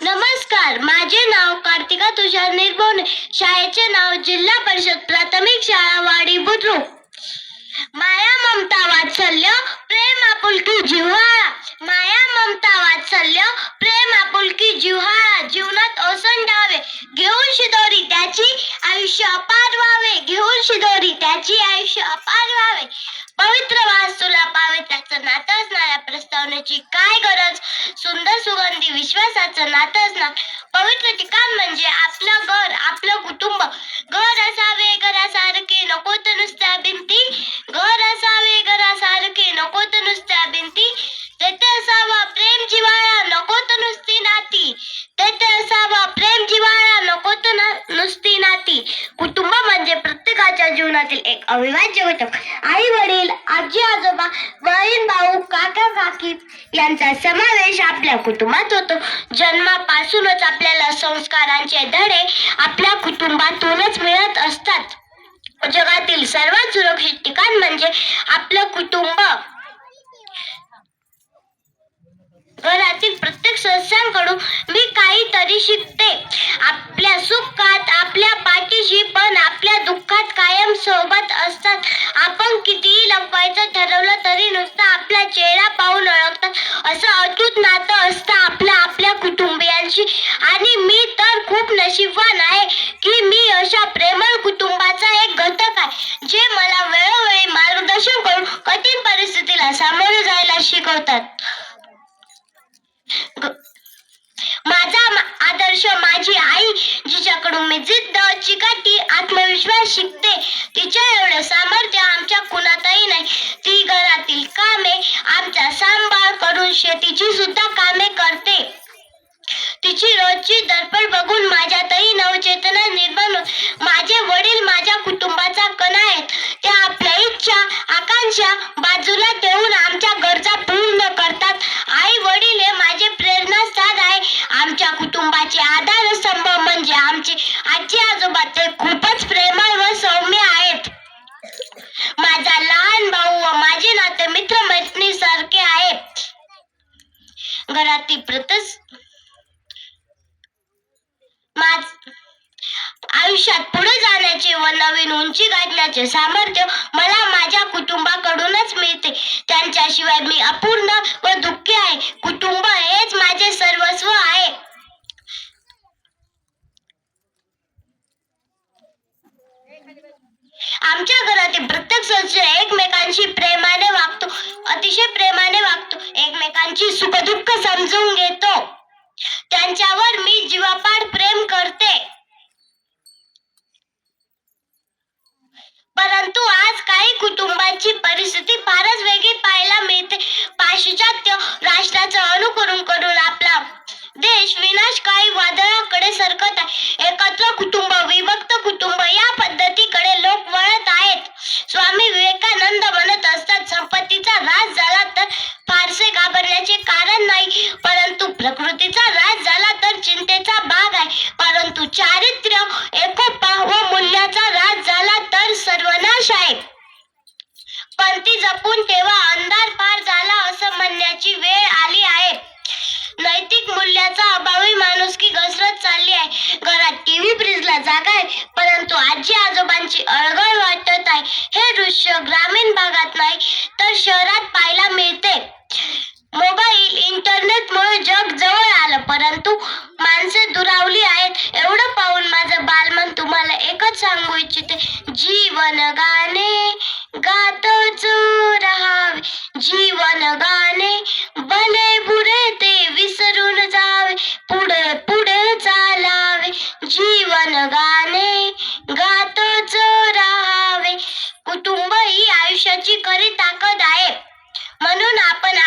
नमस्कार माझे नाव कार्तिका तुषार निर्भवणे शाळेचे नाव जिल्हा परिषद प्राथमिक शाळा वाडी बुद्रुक. माया ममता वात्सल्य प्रेम आपुलकी जिव्हाळा. माया ममता वात्सल्य प्रेम आपुलकी जिव्हाळा. जीवनात ओसंडावे. घेऊन शिदोरी त्याची आयुष्य अपार व्हावे. घेऊन शिदोरी त्याची आयुष्य अपार व्हावे. पवित्र वास तुला पावे त्याचं नातं असणाऱ्या काय गरज? सुंदर सुगंधी विश्वासाचं नातं असणार पवित्र ठिकाण म्हणजे आपलं म्हणजे प्रत्येकाच्या जीवनातील एक अविभाज्य घटक. आई वडील आजी आजोबा बहीण भाऊ काका काकी यांचा समावेश आपल्या कुटुंबात होतो. जन्मापासूनच आपल्याला संस्कारांचे धडे आपल्या कुटुंबातूनच मिळत असतात. जगातील सर्वात सुरक्षित ठिकाण म्हणजे आपलं कुटुंब. घरातील प्रत्येक सदस्यांकडून मी काहीतरी शिक आपल्या सुखात आपल्या पाठीशी पण आपल्या दुःखात कायम सोबत असतात आपण कितीही लपवायचं ठरवलं तरी नुसतं आपला चेहरा पाहून ओळखतात असं अतूट नातं असतं आपलं आपल्या कुटुंबियांशी आणि मी तर खूप नशीबवान आहे की मी अशा प्रेमळ कुटुंबाचा एक घटक आहे जे मला वेळोवेळी मार्गदर्शन करून कठीण परिस्थितीला सामोरे जायला माझा आदर्श माझी आई जिच्याकडून मी जिद्द चिकाटी आत्मविश्वास शिकते तिच्या एवढं सामर्थ्य आमच्या कुणातही नाही. ती घरातील कामे आमचा सांभाळ करून शेतीची सुद्धा कामे करते. तिची रोजची धडपड बघून माझ्यातही नवचेतना निर्माण माझे वडील माझ्या कुटुंबाचा कणा आहेत. त्या आपल्या इच्छा आकांक्षा बाजूला ठेवून आमच्या आजी आजोबा ते खूपच प्रेमळ व सौम्य आहेत. माझा लहान भाऊ व माझे नाते मित्र मैत्रिणी सारखे आहेत. घरातील प्रतस माझ आयुष्यात पुढे जाण्याचे व नवीन उंची गाठण्याचे सामर्थ्य मला माझ्या कुटुंबाकडूनच मिळते. त्यांच्याशिवाय मी अपूर्ण व दुःखी आहे. कुटुंब हेच माझे सर्वस्व आहे आमच्या घरातील प्रत्येक सदस्य एकमेकांशी प्रेमाने वागतो. अतिशय प्रेमाने वागतो. एकमेकांची सुखदुःख समजून घेतो. त्यांच्यावर मी जीवापाड प्रेम करते. परंतु आज काही कुटुंबांची परिस्थिती फारच वेगळी पाहायला मिळते. पाश्चात्य राष्ट्राचं अनुकरण करून आपला देश विनाशकारी दृश्य ग्रामीण भागात नाही तर शहरात पाहायला मिळते. मोबाईल इंटरनेटमुळे जग जवळ आलं परंतु माणसे दुरावली आहेत. एवढं पाहून माझं बालमन तुम्हाला एकच सांगू इच्छिते. जीवन गाणे गातच राहावे जीवन गाणे भले बुरे ते विसरून जावे पुढे पुढे चालावे. जीवन गाणे गा खरी ताकद आहे. म्हणून आपण